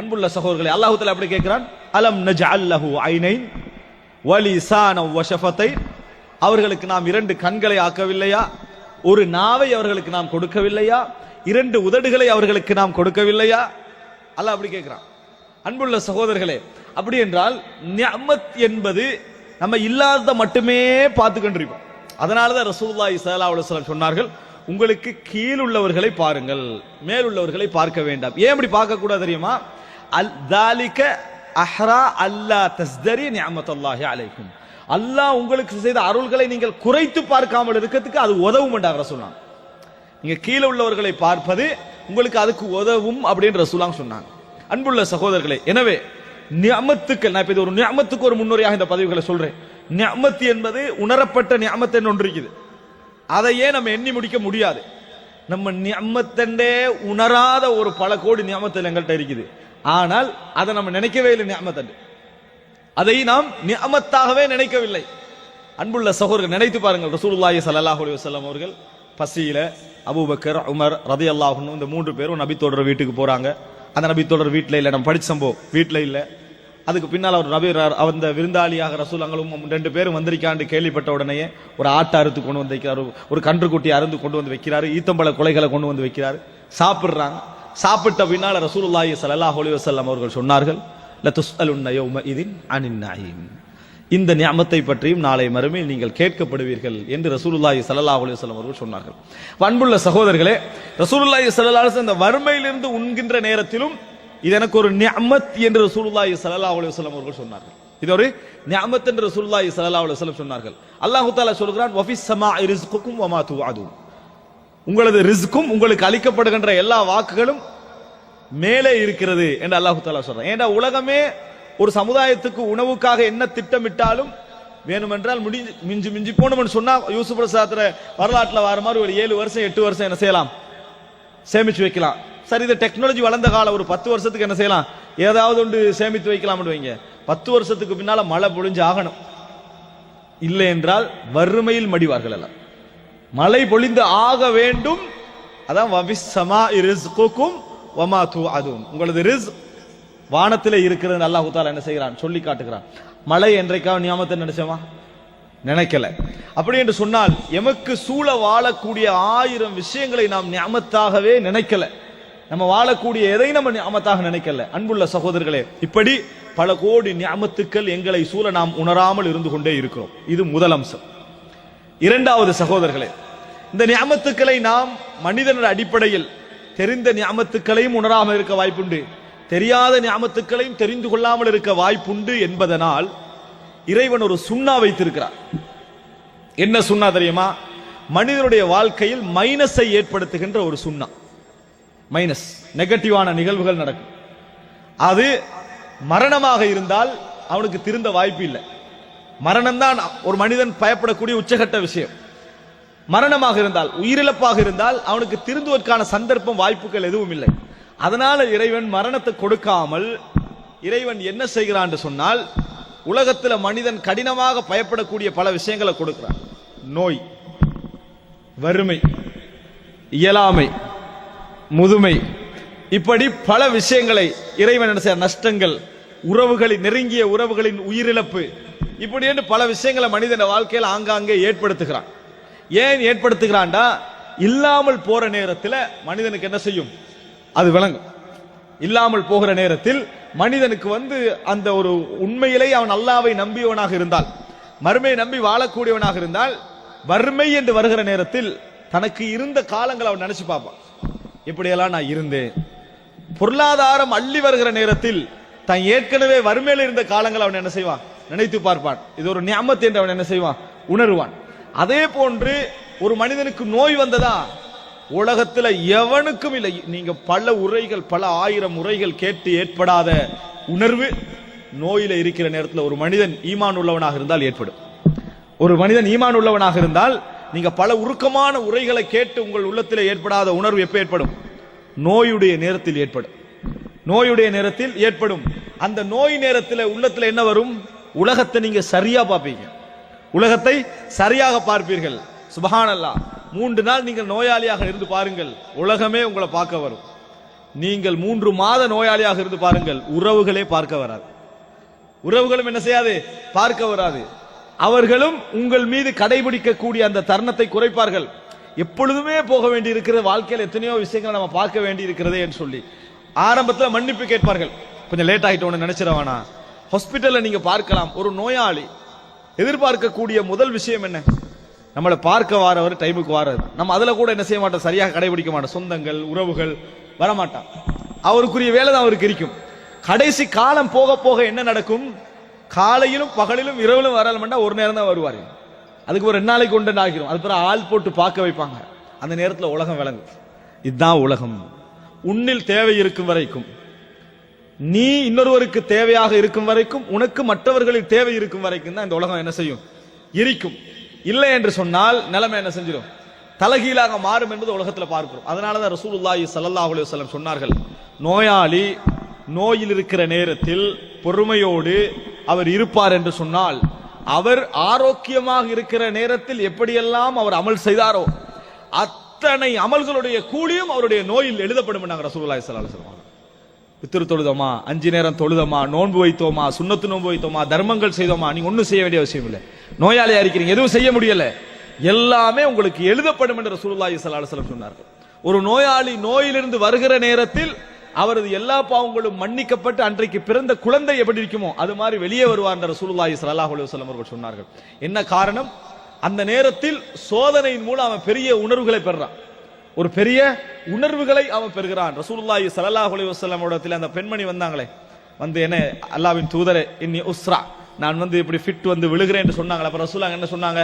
அன்புள்ள சகோதரர்களை அல்லாஹு தலா அப்படி கேட்கிறான்? அலம் நஜ அல்லஹு ஐனைன் வலி சான வஷஃபத்தை. அவர்களுக்கு நாம் இரண்டு கண்களை ஆக்கவில்லையா? ஒரு நாவை அவர்களுக்கு நாம் கொடுக்கவில்லையா? இரண்டு உதடுகளை அவர்களுக்கு நாம் கொடுக்கவில்லையா? அல்லாஹ் அப்படி கேட்கிறான். அன்புள்ள சகோதரர்களே அப்படி என்றால் நியமத் என்பது நம்ம இல்லாத மட்டுமே பார்த்து கொண்டிருப்போம் அதனால தான் ரசூல்லாய் ஸல்லல்லாஹு அலைஹி சொன்னார்கள் உங்களுக்கு கீழ் உள்ளவர்களை பாருங்கள் மேல் உள்ளவர்களை பார்க்க வேண்டாம். ஏன் இப்படி பார்க்க கூடாது தெரியுமா? அல் தாலிக அஹ்ரா அல்லா தஸ்தரி நியமத்தல்லாஹி அலைக்கும். அல்லாஹ் உங்களுக்கு செய்த அருள்களை நீங்கள் குறைத்து பார்க்காமல் இருக்கிறதுக்கு அது உதவும் என்றார் சொன்னாங்க நீங்க கீழே உள்ளவர்களை பார்ப்பது உங்களுக்கு அதுக்கு உதவும் அப்படின்னு ரசூலாங்க சொன்னாங்க. அன்புள்ள சகோதரர்களே எனவே நியமத்துக்கள் நான் இப்போ இது ஒரு நியமத்துக்கு ஒரு முன்னுரையாக இந்த பதவிகளை சொல்றேன். நியமத்து என்பது உணரப்பட்ட நியமத்து என்று ஒன்று இருக்குது. அதையே நம்ம எண்ணி முடிக்க முடியாது. நம்ம நியமத்தண்டே உணராத ஒரு பல கோடி நியமத்தில் எங்கள்கிட்ட இருக்குது. ஆனால் அதை நம்ம நினைக்கவே இல்லை நியமத்தண்டு. அதை நாம் நியமத்தாகவே நினைக்கவில்லை. அன்புள்ள சகோதரர்கள் நினைத்து பாருங்கள் ரசூலுல்லாஹி சல்லாஹ் அலி வஸல்லம் அவர்கள் பசியில அபுபக்கர் உமர் ரதி அல்லாஹுன்னு இந்த மூன்று பேரும் நபி தொடர் வீட்டுக்கு போறாங்க. அந்த நபி தொடர் வீட்டில் இல்லை நம்ம படித்த சம்பவம் வீட்டில் இல்லை. அதுக்கு பின்னால் அவர் ரபி அந்த விருந்தாளியாக ரசூலங்களும் ரெண்டு பேரும் வந்திருக்காண்டு கேள்விப்பட்ட உடனே ஒரு ஆட்டை அறுத்து கொண்டு வந்து வைக்கிறார். ஒரு கன்றுக்குட்டி அறுந்து கொண்டு வந்து வைக்கிறாரு. ஈத்தம்பழ கொலைகளை கொண்டு வந்து வைக்கிறார். சாப்பிட்றாங்க. சாப்பிட்ட பின்னால் ரசூலுல்லாஹி ஸல்லல்லாஹு அலைஹி வஸல்லம் அவர்கள் சொன்னார்கள் இதின் அனின் இந்த ஞாபத்தை பற்றியும் நாளை மறுமையில் நீங்கள் கேட்கப்படுவீர்கள் என்று ரசூலுல்லாஹி சல்லா அலி வல்லம் அவர்கள் சொன்னார்கள். அன்புள்ள சகோதரர்களே ரசூலுல்லாஹி சல்லா இந்த வறுமையிலிருந்து உண்கின்ற நேரத்திலும் இது எனக்கு ஒரு நியமத் என்று ரசூலுல்லாஹி ஸல்லல்லாஹு அலைஹி வஸல்லம் அவர்கள் சொன்னார்கள். இது ஒரு நியமத் என்று ரசூலுல்லாஹி ஸல்லல்லாஹு அலைஹி வஸல்லம் சொன்னார்கள். அல்லாஹ் தஆலா சொல்கிறான் வஃபி ஸமாஇ ரிஸ்குக்கும் வமா துஅதுன் உங்களது ரிஸ்க்கும் உங்களுக்கு அளிக்கப்படுகின்ற எல்லா வாக்குகளும் மேலே இருக்கிறது என்று அல்லாஹு தாலா சொல்றான். ஏன்டா உலகமே ஒரு சமுதாயத்துக்கு உணவுக்காக என்ன திட்டமிட்டாலும் வேணுமென்றால் முடி மிஞ்சி மிஞ்சி போனோம்னு சொன்னா யூசுப் பிரசாத்திர வரலாற்றில் வர மாதிரி ஒரு ஏழு வருஷம் எட்டு வருஷம் என்ன செய்யலாம்? சேமிச்சு வைக்கலாம். சரி இந்த டெக்னாலஜி வளர்ந்த காலம் ஒரு பத்து வருஷத்துக்கு என்ன செய்யலாம்? ஏதாவது ஒன்று சேமித்து வைக்கலாம்னு வைங்க. பத்து வருஷத்துக்கு பின்னால மழை பொழிஞ்சு ஆகணும். இல்லை என்றால் வறுமையில் மடிவார்கள் எல்லாம். மழை பொழிந்து ஆக வேண்டும். அதான் வபிஸ்ஸமா ரிஸ்குக்கும் வமா அதுவும் உங்களது ரிஸ் வானத்தில் இருக்கிறது அல்லாஹ் தாலா என்ன செய்கிறான்? சொல்லி காட்டுகிறான். மழை என்றைக்காவது நியமத்தை நினைச்சோமா நினைக்கல. அப்படி என்று சொன்னால் எமக்கு சூழ வாழக்கூடிய ஆயிரம் விஷயங்களை நாம் நியாமத்தாகவே நினைக்கல. நம்ம வாழக்கூடிய எதை நம்ம நியாமத்தாக நினைக்கல. அன்புள்ள சகோதரர்களே இப்படி பல கோடி நியாமத்துக்கள் எங்களை சூழ நாம் உணராமல் இருந்து கொண்டே இருக்கிறோம். இது முதல் அம்சம். இரண்டாவது சகோதரர்களே இந்த நியாமத்துக்களை நாம் மனிதனின் அடிப்படையில் தெரிந்த நியாமத்துக்களையும் உணராமல் இருக்க வாய்ப்புண்டு. தெரியாத நியாமத்துக்களையும் தெரிந்து கொள்ளாமல் இருக்க வாய்ப்புண்டு என்பதனால் இறைவன் ஒரு சுண்ணா வைத்திருக்கிறார். என்ன சுண்ணா தெரியுமா? மனிதனுடைய வாழ்க்கையில் மைனஸை ஏற்படுத்துகின்ற ஒரு சுண்ணா. மைனஸ் நெகட்டிவான நிகழ்வுகள் நடக்கும். அது மரணமாக இருந்தால் அவனுக்கு திருந்த வாய்ப்பு இல்லை. மரணம் தான் ஒரு மனிதன் பயப்படக்கூடிய உச்சகட்ட விஷயம். மரணமாக இருந்தால் உயிரிழப்பாக இருந்தால் அவனுக்கு திருந்துவதற்கான சந்தர்ப்பம் வாய்ப்புகள் எதுவும் இல்லை. அதனால இறைவன் மரணத்தை கொடுக்காமல் இறைவன் என்ன செய்கிறான் சொன்னால் உலகத்தில் மனிதன் கடினமாக பயப்படக்கூடிய பல விஷயங்களை கொடுக்கிறான். நோய் வறுமை இயலாமை முதுமை. இப்படி பல விஷயங்களை இறைவன் என்ன நஷ்டங்கள் உறவுகளின் நெருங்கிய உறவுகளின் உயிரிழப்பு. இப்படி என்று பல விஷயங்களை மனிதன வாழ்க்கையில் ஆங்காங்கே ஏற்படுத்துகிறான். ஏன் ஏற்படுத்துகிறான்டா? இல்லாமல் போற நேரத்தில் மனிதனுக்கு என்ன செய்யும்? அது விளங்கும். இல்லாமல் போகிற நேரத்தில் மனிதனுக்கு வந்து அந்த ஒரு உண்மையிலே அவன் அல்லாவை நம்பியவனாக இருந்தால் மறுமையை நம்பி வாழக்கூடியவனாக இருந்தால் வறுமை என்று வருகிற நேரத்தில் தனக்கு இருந்த காலங்கள் அவன் நினைச்சு பார்ப்பான். இப்படியெல்லாம் நான் இருந்தேன். பொருளாதாரம் அள்ளி வருகிற நேரத்தில் தான் ஏற்கனவே வறுமையில் இருந்த காலங்கள் அவன் என்ன செய்வான்? நினைத்து பார்ப்பான். இது ஒரு ஞாபகத்தை என்று அவன் என்ன செய்வான்? உணர்வான். அதே போன்று ஒரு மனிதனுக்கு நோய் வந்ததா? உலகத்தில் எவனுக்கும் இல்லை. நீங்க பல உரைகள் பல ஆயிரம் உரைகள் கேட்டு ஏற்படாத உணர்வு நோயில இருக்கிற நேரத்தில் ஒரு மனிதன் ஈமான் உள்ளவனாக இருந்தால் ஏற்படும். ஒரு மனிதன் ஈமான் உள்ளவனாக இருந்தால் நீங்க பல உருக்கமான உரைகளை கேட்டு உங்கள் உள்ளத்தில் ஏற்படாத உணர்வு எப்ப ஏற்படும்? நோயுடைய நேரத்தில் ஏற்படும். நோயுடைய நேரத்தில் ஏற்படும். அந்த நோய் நேரத்தில் உள்ளத்தில் என்ன வரும்? உலகத்தை நீங்க சரியா பார்ப்பீங்க. உலகத்தை சரியாக பார்ப்பீர்கள். சுபஹானல்லா. மூன்று நாள் நீங்கள் நோயாளியாக இருந்து பாருங்கள். உலகமே உங்களை பார்க்க வரும். நீங்கள் மூன்று மாத நோயாளியாக இருந்து பாருங்கள். உறவுகளே பார்க்க வராது. உறவுகளும் என்ன செய்யாது? பார்க்க வராது. அவர்களும் உங்கள் மீது கடைபிடிக்கக்கூடிய அந்த தருணத்தை குறைப்பார்கள். எப்பொழுதுமே போக வேண்டி இருக்கிறது வாழ்க்கையில் எத்தனையோ விஷயங்களை நம்ம பார்க்க வேண்டி இருக்கிறதே என்று சொல்லி. ஆரம்பத்தில் மன்னிப்பு கேட்பார்கள். கொஞ்சம் லேட் ஆகிட்டோன்னு நினைச்சிட வேணாம். ஹாஸ்பிட்டலில் நீங்கள் பார்க்கலாம். ஒரு நோயாளி எதிர்பார்க்கக்கூடிய முதல் விஷயம் என்ன? நம்மளை பார்க்க வாரவர் டைமுக்கு வாரது நம்ம அதில் கூட என்ன செய்ய மாட்டோம்? சரியாக கடைபிடிக்க மாட்டோம். சொந்தங்கள் உறவுகள் வரமாட்டான். அவருக்குரிய வேலை தான் அவருக்கு இருக்கும். கடைசி காலம் போக போக என்ன நடக்கும்? காலையிலும் பகலிலும் இரவிலும் வரலமெண்டா ஒரு நேரம் தான் வருவார். அதுக்கு ஒரு ரெண்டு நாளைக்கு கொண்டு ஆகிரும். அது பிறகு ஆள் போட்டு பார்க்க வைப்பாங்க. அந்த நேரத்தில் உலகம் விளங்கும். இதுதான் உலகம். உன்னில் தேவை இருக்கும் வரைக்கும். நீ இன்னொருவருக்கு தேவையாக இருக்கும் வரைக்கும் உனக்கு மற்றவர்களில் தேவை இருக்கும் வரைக்கும் தான் இந்த உலகம் என்ன செய்யும்? இருக்கும். இல்லை என்று சொன்னால் நிலைமை என்ன செஞ்சிடும் தலகீழாக மாறும் என்பது உலகத்தில் பார்க்கிறோம். அதனால தான் ரசூலுல்லாஹி ஸல்லல்லாஹு அலுவலம் சொன்னார்கள் நோயாளி நோயில் இருக்கிற நேரத்தில் பொறுமையோடு அவர் இருப்பார் என்று சொன்னால் அவர் ஆரோக்கியமாக இருக்கிற நேரத்தில் எப்படியெல்லாம் அவர் அமல் செய்தாரோ அத்தனை அமல்களுடைய கூலியும் அவருடைய நோயில் எழுதப்படும் நாங்கள் ரசூலுல்லாஹி சொல்லுவாங்க பித்திரு தொழுதோமா? அஞ்சு நேரம் தொழுதோமா? நோன்பு வைத்தோமா? சுண்ணத்து நோன்பு வைத்தோமா? தர்மங்கள் செய்தோமா? நீங்க ஒன்றும் செய்ய வேண்டிய அவசியம் இல்லை. நோயாளியா இருக்கிறீங்க எதுவும் செய்ய முடியல. எல்லாமே உங்களுக்கு எழுதப்படும் என்று ரசூலுல்லாஹி ஸல்லல்லாஹு சொன்னார்கள். ஒரு நோயாளி நோயிலிருந்து வருகிற நேரத்தில் அவரது எல்லா பாவங்களும் மன்னிக்கப்பட்டு அன்றைக்கு பிறந்த குழந்தை எப்படி இருக்குமோ அது மாதிரி வெளியே வருவார் என்ற ரசூலுல்லாஹி ஸல்லல்லாஹு அலைஹி வஸல்லம் அவர்கள் சொன்னார்கள். என்ன காரணம்? அந்த நேரத்தில் சோதனையின் மூலம் அவன் பெரிய உணர்வுகளை பெறான் ஒரு பெரிய உணர்வுகளை அவன் பெறுகிறான். ரசூலுல்லாஹி ஸல்லல்லாஹு அலைஹி வஸல்லம் இடத்துல அந்த பெண்மணி வந்தாங்களே வந்து என்ன அல்லாஹ்வின் தூதரே இன்னி உஸ்ரா நான் வந்து இப்படி ஃபிட் வந்து விழுகிறேன் என்று சொன்னாங்க. அப்ப ரசூலுல்லாஹ் என்ன சொன்னாங்க?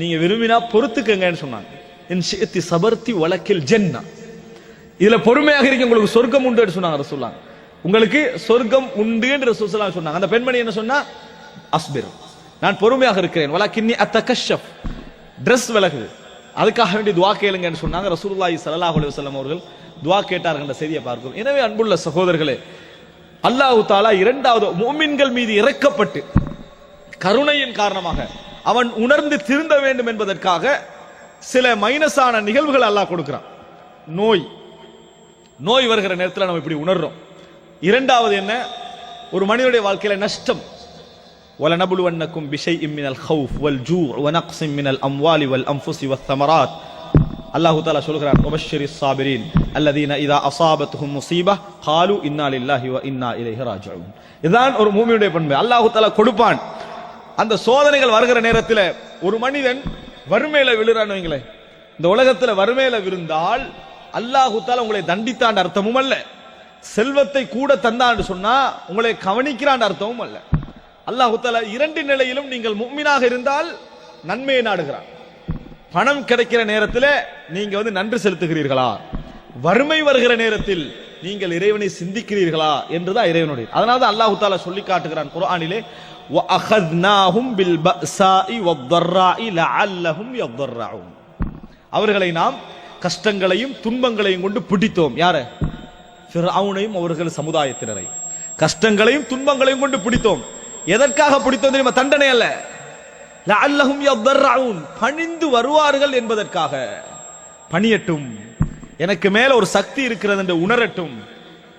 நீங்க விரும்பினா பொறுத்துக்கங்கன்னு சொன்னாங்க. இன் ஷிஅத்தி சபர்த்தி வலக்கில் ஜென்னா. இதுல பொறுமையாக இருக்க உங்களுக்கு சொர்க்கம் உண்டு என்று சொன்னாங்க ரசூலுல்லாஹ். உங்களுக்கு சொர்க்கம் உண்டு என்று ரசூலுல்லாஹ் சொன்னாங்க. அந்த பெண்மணி என்ன சொன்னா அஸ்பிர் நான் பொறுமையாக இருக்கிறேன். வளா கிண்ணி அத்த கஷ்யப் ட்ரெஸ் விலகுது. அதுக்காக வேண்டி துவா கேளுங்கன்னு சொன்னாங்க ரசூலுல்லாஹி ஸல்லல்லாஹு அலுவலம் அவர்கள். துவா கேட்டார்கள் என்ற செய்தியை பார்க்கும். எனவே அன்புள்ள சகோதரர்களே அல்லாஹ் தாலா இரண்டாவது மோமின்கள் மீது இறக்கப்பட்டு கருணையின் காரணமாக அவன் உணர்ந்து திருந்த வேண்டும் என்பதற்காக சில மைனஸான நிகழ்வுகள் அல்லாஹ் கொடுக்கிறான். நோய். நோய் வருகிற நேரத்தில் நம்ம இப்படி உணர்றோம் இரண்டாவது என்ன ஒரு மனிதனுடைய வாழ்க்கையில நஷ்டம் ولنبلونكم بشيء من الخوف والجوع ونقص من الأموال والأنفس والثمرات அல்லாஹு தாலா சொல்கிறான் ஒபஷரி சாபிரின் அல்லதீன இதா அசாபத்துஹும் முசீபா காலு இன்னா லில்லாஹி வ இன்னா இலைஹி ராஜிஊன் இதுதான் ஒரு மூமியுடைய பண்பு அல்லாஹு தாலா கொடுப்பான் அந்த சோதனைகள் வருகிற நேரத்தில் ஒரு மனிதன் வறுமையில விழுறான்னு வைங்களேன் இந்த உலகத்துல வறுமையில விழுந்தால் அல்லாஹுத்தால் உங்களை தண்டித்தாண்ட அர்த்தமும் அல்ல. செல்வத்தை கூட தந்தான்னு சொன்னா உங்களை கவனிக்கிறான் அர்த்தமும் அல்ல. அல்லாஹுத்தால இரண்டு நிலையிலும் நீங்கள் முக்மீனாக இருந்தால் நன்மையை நாடுகிறான். பணம் கிடைக்கிற நேரத்தில் நீங்கள் வந்து நன்றி செலுத்துகிறீர்களா? வறுமை வருகிற நேரத்தில் நீங்கள் இறைவனை சிந்திக்கிறீர்களா என்றுதான் இறைவனுடைய. அதனால தான் அல்லாஹு தாலா சொல்லி காட்டுகிறான் குரானிலே அவர்களை நாம் கஷ்டங்களையும் துன்பங்களையும் கொண்டு பிடித்தோம். யார? அவனையும் அவர்கள் சமுதாயத்தினரை. கஷ்டங்களையும் துன்பங்களையும் கொண்டு பிடித்தோம். எதற்காக பிடித்தோம் தெரியுமா? தண்டனை அல்ல. அல்லஹும் பணிந்து வருவார்கள் என்பதற்காக. பணியட்டும். எனக்கு மேல ஒரு சக்தி இருக்கிறது என்று உணரட்டும்.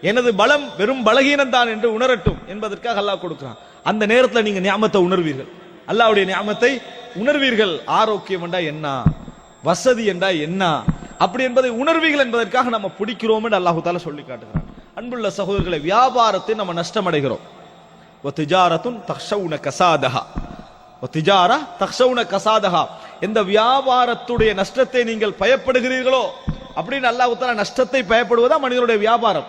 எனது பலம் வெறும் பலகீனம் தான் என்று உணரட்டும் என்பதற்காக அல்லாஹ் கொடுக்கிறான். அந்த நேரத்தில் நீங்க ஞாபகத்தை உணர்வீர்கள். அல்லாவுடைய ஞாபகத்தை உணர்வீர்கள். ஆரோக்கியம் என்றா என்ன? வசதி என்றா என்ன? அப்படி என்பதை உணர்வீர்கள் என்பதற்காக நம்ம பிடிக்கிறோம் என்று அல்லாஹு தாலா சொல்லி காட்டுகிறான். அன்புள்ள சகோதரர்களை வியாபாரத்தை நம்ம நஷ்டமடைகிறோம். திஜாரத்துன் தக்ஷவுன கசாதஹா. திஜாரா தக்ஷவுன கசாதஹா. எந்த வியாபாரத்துடைய நஷ்டத்தை நீங்கள் பயப்படுகிறீர்களோ அப்படின்னு அல்லாஹு தாலா நஷ்டத்தை பயப்படுவதா மனிதனுடைய வியாபாரம்.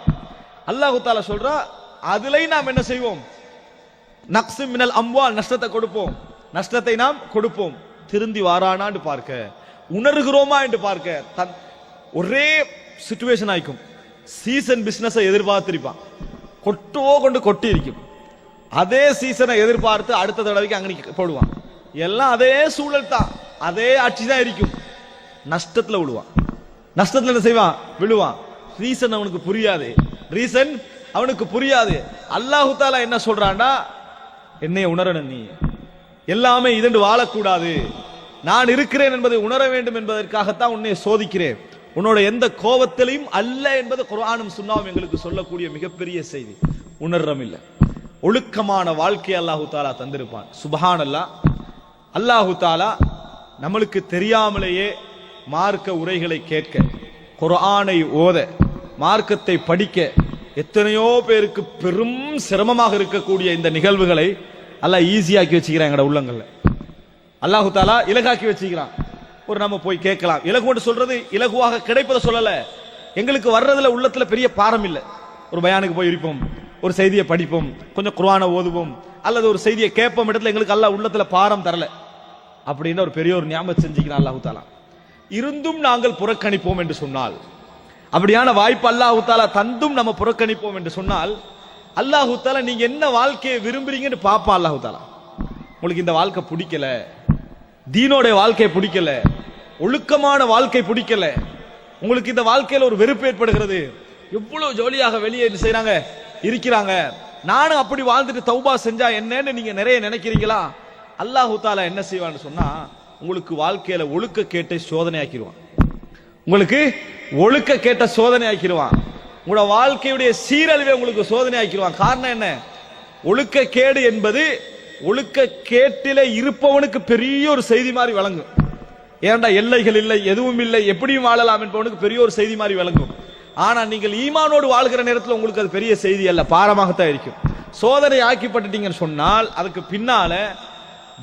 அல்லாஹு தாலா சொல்றா அதிலை நாம் என்ன செய்வோம்? நக்ஸு மினல் அம்வால் நஷ்டத்தை கொடுப்போம். நஷ்டத்தை நாம் கொடுப்போம். திருந்தி வாரானான்னு பார்க்க. உணர்கிறோமா என்று பார்க்க தன் ஒரே சுச்சுவேஷன் ஆயிக்கும். சீசன் பிஸ்னஸை எதிர்பார்த்திருப்பான். கொட்டோ கொண்டு கொட்டி இருக்கும் அதே சீசனை எதிர்பார்த்து அடுத்த தடவைக்கு அங்கே போடுவான். எல்லாம் அதே சூழல் தான். அதே ஆட்சி தான் இருக்கும். நஷ்டத்தில் விழுவான் நஷ்டத்தில் என்ன செய்வான்? விழுவான். ரீசன் அவனுக்கு புரியாது. ரீசன் அவனுக்கு புரியாது. அல்லாஹு தாலா என்ன சொல்றான்டா? என்னை உணரணும் நீ. எல்லாமே இதண்டு வாழக்கூடாது. நான் இருக்கிறேன் என்பதை உணர வேண்டும் என்பதற்காகத்தான் உன்னை சோதிக்கிறேன். உன்னோட எந்த கோபத்திலையும் அல்ல என்பது குரானும் சுண்ணாவும் எங்களுக்கு சொல்லக்கூடிய மிகப்பெரிய செய்தி. உணர்றம் இல்லை ஒழுக்கமான வாழ்க்கை அல்லாஹு தாலா தந்திருப்பான். சுபஹான் அல்லாஹ் அல்லாஹு தாலா நம்மளுக்கு தெரியாமலேயே மார்க்க உரைகளை கேட்க குரானை ஓத மார்க்கத்தை படிக்க எத்தனையோ பேருக்கு பெரும் சிரமமாக இருக்கக்கூடிய இந்த நிகழ்வுகளை நல்லா ஈஸியாக்கி வச்சுக்கிறேன் எங்களோட உள்ளங்களில். அல்லாஹு தாலா இலகாக்கி வச்சுக்கிறான் ஒரு நம்ம போய் கேட்கலாம். இலகுன்னு சொல்றது இலகுவாக கிடைப்பதை சொல்லல. எங்களுக்கு வர்றதுல உள்ளத்துல பெரிய பாரம் இல்லை. ஒரு பயானுக்கு போய் இருப்போம். ஒரு செய்தியை படிப்போம். கொஞ்சம் குர்ஆனை ஓதுவோம். அல்லது ஒரு செய்தியை கேட்போம் இடத்துல எங்களுக்கு அல்லா உள்ளத்துல பாரம் தரல. அப்படின்னு ஒரு பெரிய ஒரு ஞாபகம் செஞ்சுக்கிறான் அல்லாஹு தாலா. இருந்தும் நாங்கள் புறக்கணிப்போம் என்று சொன்னால் அப்படியான வாய்ப்பு அல்லாஹு தாலா தந்தும் நம்ம புறக்கணிப்போம் என்று சொன்னால் அல்லாஹு தாலா நீங்க என்ன வாழ்க்கையை விரும்புறீங்கன்னு பாப்பா அல்லாஹு தாலா. உங்களுக்கு இந்த வாழ்க்கை பிடிக்கல. தீனோட வாழ்க்கை பிடிக்கல. ஒழுக்கமான வாழ்க்கை பிடிக்கல. உங்களுக்கு இந்த வாழ்க்கையில் ஒரு வெறுப்பு ஏற்படுகிறது. எவ்வளவு ஜோலியாக வெளியே என்ன இருக்கிறாங்க. நானும் அப்படி வாழ்ந்துட்டு தௌபா செஞ்சா என்னன்னு நீங்க நிறைய நினைக்கிறீங்களா? அல்லாஹு தாலா என்ன செய்வான்னு சொன்னா உங்களுக்கு வாழ்க்கையில ஒழுக்க கேட்டு சோதனை ஆக்கிடுவான் உங்களுக்கு ஒழுக்க கேட்ட சோதனை ஆக்கிடுவான் உங்களோட வாழ்க்கையுடைய சீரழிவை உங்களுக்கு சோதனை ஆக்கிடுவான் காரணம் என்ன? ஒழுக்க கேடு என்பது ஒழுக்க கேட்டில இருப்பவனுக்கு பெரிய ஒரு செய்தி மாதிரி வழங்கும் ஏன்டா எல்லைகள் இல்லை எதுவும் இல்லை எப்படியும் வாழலாம் என்பவனுக்கு பெரிய ஒரு செய்தி மாதிரி விளங்கும். ஆனா நீங்கள் ஈமானோடு வாழ்கிற நேரத்தில் உங்களுக்கு அது பெரிய செய்தி அல்ல பாரமாகத்தான் இருக்கும். சோதனை ஆக்கிப்பட்டுட்டீங்கன்னு சொன்னால் அதுக்கு பின்னால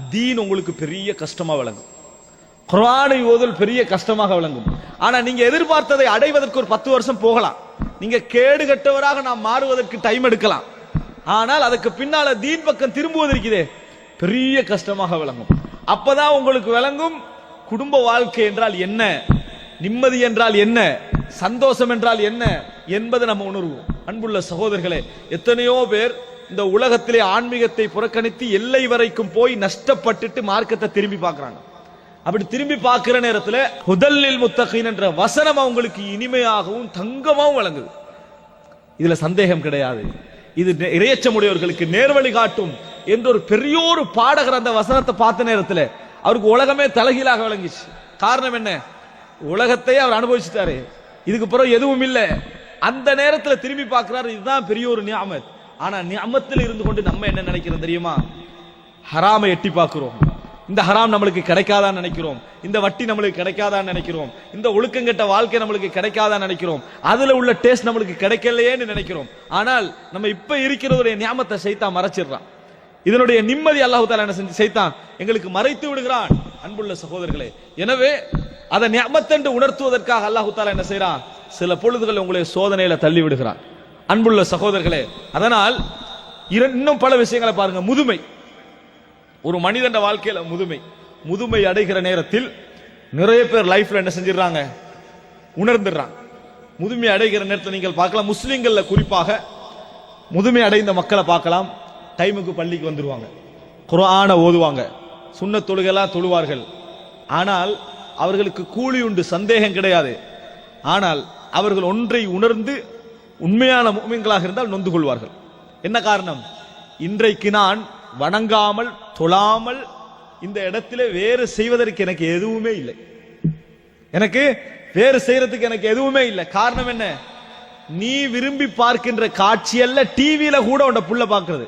தீன் உங்களுக்கு பெரிய கஷ்டமா விளங்கும். குரானை ஓதல் பெரிய கஷ்டமாக விளங்கும். ஆனா நீங்க எதிர்பார்த்ததை அடைவதற்கு ஒரு பத்து வருஷம் போகலாம். நீங்க கேடு கட்டவராக நாம் மாறுவதற்கு டைம் எடுக்கலாம். ஆனால் அதுக்கு பின்னால தீன் பக்கம் திரும்புவது இருக்குதே. பெரிய கஷ்டமாக விளங்கும். அப்பதான் உங்களுக்கு விளங்கும் குடும்ப வாழ்க்கை என்றால் என்ன? நிம்மதி என்றால் என்ன? சந்தோஷம் என்றால் என்ன? என்பதை நம்ம உணர்வோம். அன்புள்ள சகோதரர்களே எத்தனையோ பேர் இந்த உலகத்திலே ஆன்மீகத்தை புறக்கணித்து எல்லை வரைக்கும் போய் நஷ்டப்பட்டுட்டு மார்க்கத்தை திரும்பி பார்க்கறாங்க. அப்படி திரும்பி பார்க்கிற நேரத்துல முதலில் முத்தகின் என்ற வசனம் அவங்களுக்கு இனிமையாகவும் தங்கமாகவும் வழங்குது இதுல சந்தேகம் கிடையாது. இது நெ- இரையச்சமுடையவர்களுக்கு நேர்வழி காட்டும் என்று ஒரு பெரிய ஒரு பாடகர் அந்த வசனத்தை பார்த்த நேரத்துல அவருக்கு உலகமே தலைகீழாக விளங்கிச்சு. காரணம் என்ன? உலகத்தையே அவர் அனுபவிச்சுட்டாரு. இதுக்கு பிறகு எதுவும் இல்லை. அந்த நேரத்துல திரும்பி பார்க்கிறாரு. இதுதான் பெரிய ஒரு நியாமத். ஆனா நியாமத்தில் இருந்து கொண்டு நம்ம என்ன நினைக்கிறோம் தெரியுமா? ஹராமை எட்டி பார்க்கிறோம். இந்த ஹராம் நம்மளுக்கு கிடைக்காதான்னு நினைக்கிறோம். இந்த வட்டி நம்மளுக்கு கிடைக்காதான்னு நினைக்கிறோம். இந்த ஒழுக்கங்கட்ட வாழ்க்கை நம்மளுக்கு கிடைக்காதான்னு நினைக்கிறோம். அதுல உள்ள டேஸ்ட் நம்மளுக்கு கிடைக்கலையேன்னு நினைக்கிறோம். ஆனால் நம்ம இப்ப இருக்கிறதுடைய ஞாபகத்தை சைத்தா மறைச்சிடுறான். இதனுடைய நிம்மதி அல்லாஹு தாலா என்ன செஞ்சு சைத்தான் எங்களுக்கு மறைத்து விடுகிறான். அன்புள்ள சகோதரர்களே எனவே அதை ஞாபகத்தண்டு உணர்த்துவதற்காக அல்லாஹு தாலா என்ன செய்யறான் சில பொழுதுகள் உங்களை சோதனையில தள்ளி விடுகிறான். அன்புள்ள சகோதரர்களே அதனால் இன்னும் பல விஷயங்களை பாருங்க. முதுமை. ஒரு மனிதன் வாழ்க்கையில முதுமை. முதுமை அடைகிற நேரத்தில் நிறைய பேர் லைஃப்ல என்ன செஞ்சிடறாங்க? உணர்ந்துடுறாங்க. முதுமை அடைகிற நேரத்தில் நீங்கள் பார்க்கலாம். முஸ்லீம்களில் குறிப்பாக முதுமை அடைந்த மக்களை பார்க்கலாம். டைமுக்கு பள்ளிக்கு வந்துடுவாங்க குரானை ஓதுவாங்க. சுண்ண தொழுகெல்லாம் தொழுவார்கள். ஆனால் அவர்களுக்கு கூலி உண்டு சந்தேகம் கிடையாது. ஆனால் அவர்கள் ஒன்றை உணர்ந்து உண்மையான முஸ்லிம்களாக இருந்தால் நொந்து கொள்வார்கள். என்ன காரணம்? இன்றைக்கு நான் வணங்காமல் தொழாமல் இந்த இடத்துல வேறு செய்வதற்கு எனக்கு எதுவுமே இல்லை. எனக்கு வேறு செய்யறதுக்கு எனக்கு எதுவுமே இல்லை. காரணம் என்ன? நீ விரும்பி பார்க்கின்ற காட்சி அல்ல டிவியில கூட உண்ட புள்ள பார்க்கறது.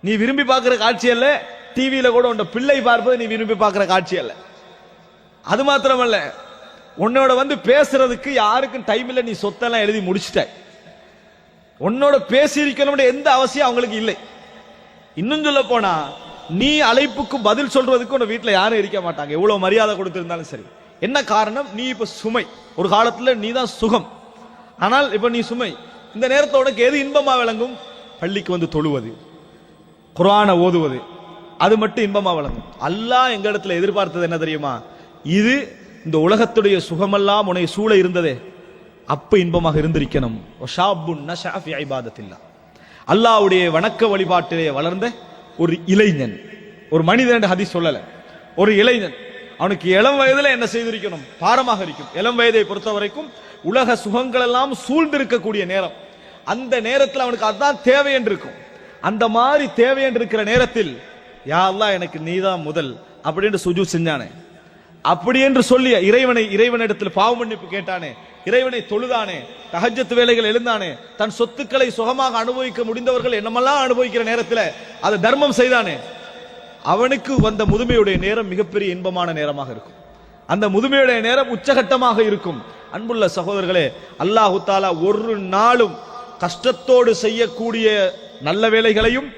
நீ விரும்பி பார்க்கிற காட்சி அல்ல டிவியில கூட உண்ட பிள்ளை பார்ப்பது நீ விரும்பி பார்க்கிற காட்சி அல்ல அது மாத்திரமல்ல உன்னோட வந்து பேசுறதுக்கு யாருக்கும் டைம் இல்லை நீ சொத்தெல்லாம் எழுதி முடிச்சிட்ட. உன்னோட பேசி இருக்கணும்னு எந்த அவசியம் அவங்களுக்கு இல்லை. இன்னும் சொல்ல போனா நீ அழைப்புக்கு பதில் சொல்றதுக்கு உன் வீட்டில் யாரும் இருக்க மாட்டாங்க. எவ்வளவு மரியாதை கொடுத்திருந்தாலும் சரி. என்ன காரணம்? நீ இப்ப சுமை. ஒரு காலத்துல நீ தான் சுகம். ஆனால் இப்ப நீ சுமை. இந்த நேரத்தை உனக்கு எது இன்பமா விளங்கும்? பள்ளிக்கு வந்து தொழுவது. குரானை ஓதுவது. அது மட்டும் இன்பமா விளங்கும். அல்லாஹ் எங்க இடத்துல எதிர்பார்த்தது என்ன தெரியுமா? இது இந்த உலகத்துடைய சுகமெல்லாம் உனைய சூழ இருந்ததே. அப்ப இன்பமாக இருந்திருக்கணும். அல்லாவுடைய அல்லாஹ்வுடைய வணக்க வழிபாட்டிலே வளர்ந்த ஒரு இளைஞன். ஒரு மனிதன் என்று ஹதீஸ் சொல்லல. ஒரு இளைஞன். அவனுக்கு இளம் வயதுல என்ன செய்திருக்கணும்? பாரமாக இருக்கும். இளம் வயதை பொறுத்த வரைக்கும் உலக சுகங்கள் எல்லாம் சூழ்ந்திருக்கக்கூடிய நேரம். அந்த நேரத்தில் அவனுக்கு அதுதான் தேவை என்று இருக்கும் அந்த மாதிரி தேவை என்று இருக்கிற நேரத்தில் யா அல்லாஹ் எனக்கு நீதான் முதல் அப்படின்னு சுஜூ செஞ்சானே. அப்படி என்று சொல்லி இறைவனை இறைவனிடத்தில் பாவ மன்னிப்பு கேட்டானே. இறைவனை தொழுதானே தகஜத்து வேலைகள் எழுந்தானே தன் சொத்துக்களை சுகமாக அனுபவிக்க முடிந்தவர்கள் என்னமெல்லாம் அனுபவிக்கிற நேரத்தில் அதை தர்மம் செய்தானே அவனுக்கு வந்த முதுமையுடைய நேரம் மிகப்பெரிய இன்பமான நேரமாக இருக்கும். அந்த முதுமையுடைய நேரம் உச்சகட்டமாக இருக்கும். அன்புள்ள சகோதரர்களே அல்லாஹு தாலா ஒரு நாளும் கஷ்டத்தோடு செய்யக்கூடிய நல்ல வேலைகளையும்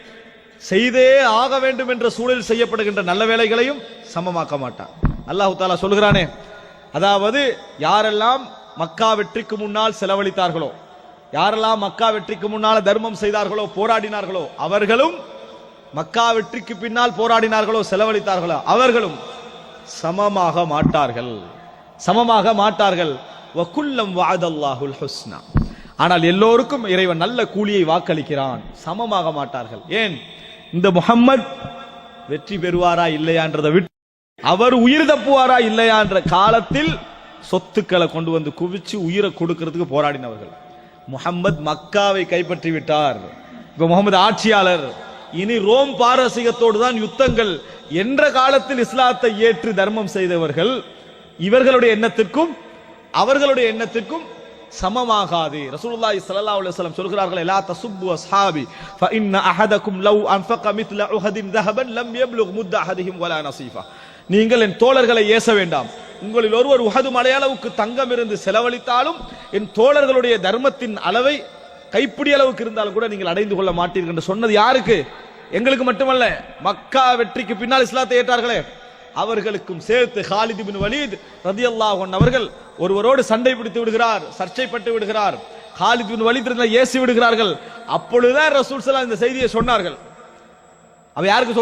செய்தே ஆக வேண்டும் என்ற சூழலில் செய்யப்படுகின்ற நல்ல வேலைகளையும் சமமாக்க மாட்டான். அல்லாஹு தாலா சொல்கிறானே அதாவது யாரெல்லாம் மக்கா வெற்றிக்கு முன்னால் செலவழித்தார்களோ? யாரெல்லாம் மக்கா வெற்றிக்கு முன்னால் தர்மம் செய்தார்களோ போராடினார்களோ அவர்களும் மக்கா வெற்றிக்கு பின்னால் போராடினார்களோ செலவழித்தார்களோ அவர்களும் சமமாக மாட்டார்கள். சமமாக மாட்டார்கள். வகுல்லம் வாதல்லாஹுல் ஹுஸ்னா. ஆனால் எல்லோருக்கும் இறைவன் நல்ல கூலியை வாக்களிக்கிறான். சமமாக மாட்டார்கள். ஏன்? இந்த முகம்மத் வெற்றி பெறுவாரா இல்லையான்றதை விட்டு அவர் உயிர் தப்புவாரா இல்லையான்ற காலத்தில் சொத்துக்களை கொண்டு வந்து குவிச்சு உயிரை கொடுக்கறதுக்கு போராடினவர்கள். முகம்மது மக்காவை கைப்பற்றி விட்டார் இப்போ முகமது ஆட்சியாளர். இனி ரோம் பாரசீகத்தோடு தான் யுத்தங்கள் என்ற காலத்தில் இஸ்லாத்தை ஏற்று தர்மம் செய்தவர்கள் இவர்களுடைய எண்ணத்திற்கும் அவர்களுடைய எண்ணத்திற்கும் சமமாகாது. ரசூலுல்லாஹி ஸல்லல்லாஹு அலைஹி வஸல்லம் சொல்கிறார்கள் லா தசுப்பு அஸ்ஹாபி ஃப அஹதகும் லவ் அன்ஃபக மித்ல உஹதின் தஹபன் லம் யப்லுக் முத்த அஹதிஹிம் வலா நசீஃபா. நீங்கள் என் தோழர்களை ஏச வேண்டாம். உங்களில் ஒருவர் உகது மலையளவுக்கு தங்கம் இருந்து செலவழித்தாலும் என் தோழர்களுடைய தர்மத்தின் அளவை கைப்பிடி அளவுக்கு இருந்தாலும் கூட நீங்கள் அடைந்து கொள்ள மாட்டீர்கள் என்று சொன்னது யாருக்கு? எங்களுக்கு மட்டுமல்ல மக்கா வெற்றிக்கு பின்னால் இஸ்லாத்தை ஏற்றார்களே. அவர்களுக்கும் சேர்த்து ஹாலிது பின் வலீத் ரதி அவர்கள் ஒருவரோடு சண்டை பிடித்து விடுகிறார் சர்ச்சைப்பட்டு விடுகிறார். ஹாலித் பின் வலீத் இருந்தால் ஏசி விடுகிறார்கள். அப்பொழுதுதான் ரசூல் இந்த செய்தியை சொன்னார்கள். அவ யாருக்கு